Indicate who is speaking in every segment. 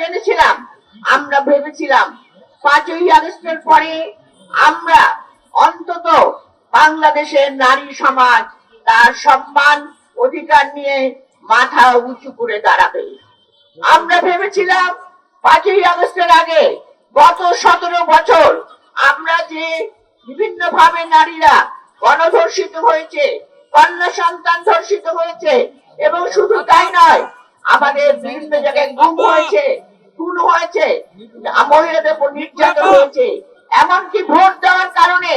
Speaker 1: জেনেছিলাম, আমরা ভেবেছিলাম পাঁচই আগস্টের পরে আমরা অন্তত বাংলাদেশের নারী সমাজ তার সম্মান, অধিকার নিয়ে মাথা উঁচু করে দাঁড়াবে। আমরা ভেবেছিলাম পাঁচই আগস্টের আগে গত সতেরো বছর আমরা যে বিভিন্ন ভাবে নারীরা গণধর্ষিত হয়েছে, কন্যা সন্তান ধর্ষিত হয়েছে, এবং শুধু তাই নয়, আমাদের বিভিন্ন জায়গায় গুম হয়েছে খুন হয়েছে মহিলাদের উপর নির্যাতন হয়েছে। এমনকি ভোট দেওয়ার কারণে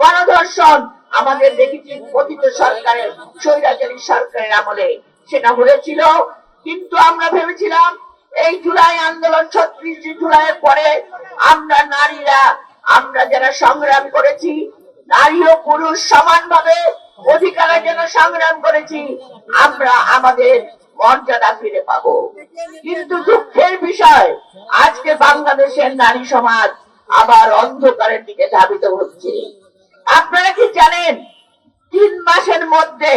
Speaker 1: গণধর্ষণ আমাদের দেখেছি পতিত সরকারের স্বৈরাচারী সরকারের আমলে। সেটা হয়েছিল। কিন্তু আমরা ভেবেছিলাম এই জুলাই আন্দোলন ছত্রিশে জুলাইয়ের পরে আমরা নারীরা আমরা যারা সংগ্রাম করেছি নারী ও পুরুষ সমানভাবে অধিকারের জন্য সংগ্রাম করেছি আমরা আমাদের মর্যাদা ফিরে পাবো। কিন্তু দুঃখের বিষয়, আজকে বাংলাদেশের নারী সমাজ আবার অন্ধকারের দিকে ধাবিত হচ্ছে। আপনারা কি জানেন, তিন মাসের মধ্যে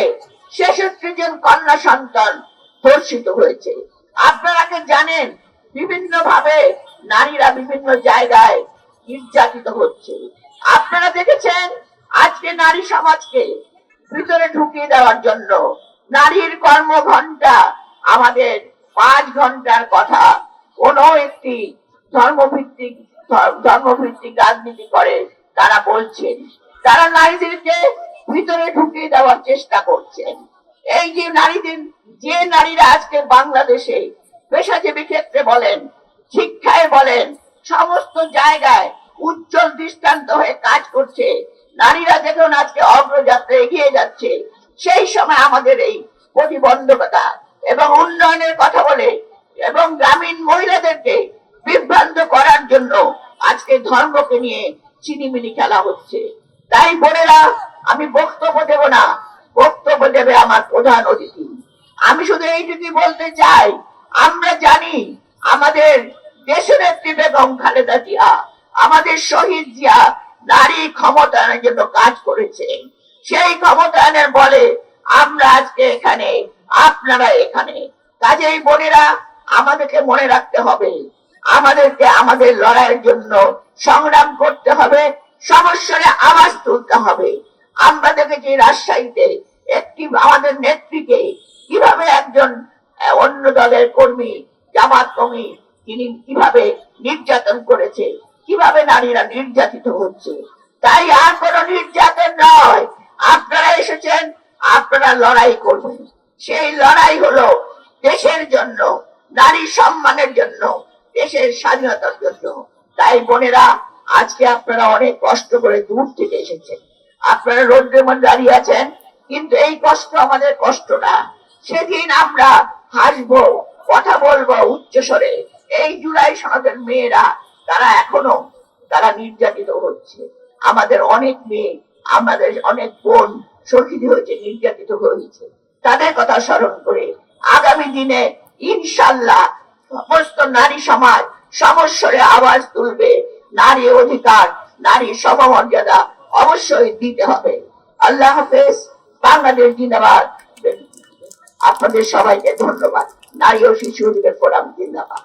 Speaker 1: ছেষট্টি জন কন্যা সন্তান ধর্ষিত হয়েছে। আপনারা কি জানেন বিভিন্ন ভাবে নারীরা বিভিন্ন জায়গায় নির্যাতিত হচ্ছে। আপনারা দেখেছেন, আজকে নারী সমাজকে ভিতরে ঢুকিয়ে দেওয়ার জন্য নারীর কর্ম ঘণ্টা আমাদের পাঁচ ঘণ্টার কথা। কোন একটি ধর্মভিত্তিক ধর্মভিত্তিক রাজনীতি করে তারা বলছেন, তারা নারীদেরকে ভিতরে ঢুকিয়ে দেওয়ার চেষ্টা করছেন। এই যে নারীদের, যে নারীরা আজকে বাংলাদেশে পেশাজীবী ক্ষেত্রে বলেন, শিক্ষায় বলেন, সমস্ত জায়গায় উজ্জ্বল দৃষ্টান্ত হয়ে কাজ করছে, নারীরা যখন আজকে অগ্রযাত্রা এগিয়ে যাচ্ছে সেই সময় আমাদের এই প্রতিবন্ধকতা এবং উন্নয়নের কথা বলে এবং গ্রামীণ মহিলাদেরকে বিভ্রান্ত করার জন্য আজকে ধর্মকে নিয়ে চিনিমিনি খেলা হচ্ছে। তাই বোনেরা, আমি বক্তব্য দেব না, বক্তব্য দেবে আমার প্রধান অতিথি। আমি শুধু এইটুকুই বলতে চাই, আমরা জানি আমাদের দেশনেত্রী বেগম খালেদা জিয়া, আমাদের শহীদ জিয়া নারী ক্ষমতায়নের জন্য কাজ করেছে। সেই ক্ষমতায়নের বলে আমরা আজকে এখানে, আপনারা এখানে। কাজেই বোনেরা, আমাদেরকে মনে রাখতে হবে, আমাদেরকে আমাদের লড়াইয়ের জন্য সংগ্রাম করতে হবে সমস্যারে আওয়াজ তুলতে হবে। আমরা দেখেছি রাজশাহীতে একটি আমাদের নেত্রীকে কীভাবে একজন অন্য দলের কর্মী, জামাত কর্মী, তিনি কীভাবে নির্যাতন করেছে, কীভাবে নারীরা নির্যাতিত হচ্ছে, তাই আর কোনো নয় আপনারা এসেছেন আপনারা লড়াই করবেন সেই লড়াই হলো দেশের জন্য, নারী সম্মানের জন্য, দেশের স্বাধীনতার জন্য। তাই বোনেরা, আজকে আপনারা অনেক কষ্ট করে দূর থেকে এসেছেন। আপনারা রোদ্রের মধ্যে দাঁড়িয়ে আছেন, কিন্তু এই কষ্ট আমাদের কষ্ট না সেদিন আমরা হাসবো, কথা বলব উচ্চস্বরে। এই জুলাই সমাজের মেয়েরা, তারা এখনও, তারা নির্যাতিত হচ্ছে। আমাদের অনেক মেয়ে, আমাদের অনেক বোন শহীদ হয়েছে, নির্যাতিত হয়েছে। তাদের কথা স্মরণ করে আগামী দিনে ইনশাল্লাহ সমস্ত নারী সমাজ সমস্যরে আওয়াজ তুলবে। নারী অধিকার, নারী সমমর্যাদা অবশ্যই দিতে হবে। আল্লাহ হাফেজ, বাংলাদেশ জিন্দাবাদ। আপনাদের সবাইকে ধন্যবাদ। নারী ও শিশু অধিকার ফোরাম জিন্দাবাদ।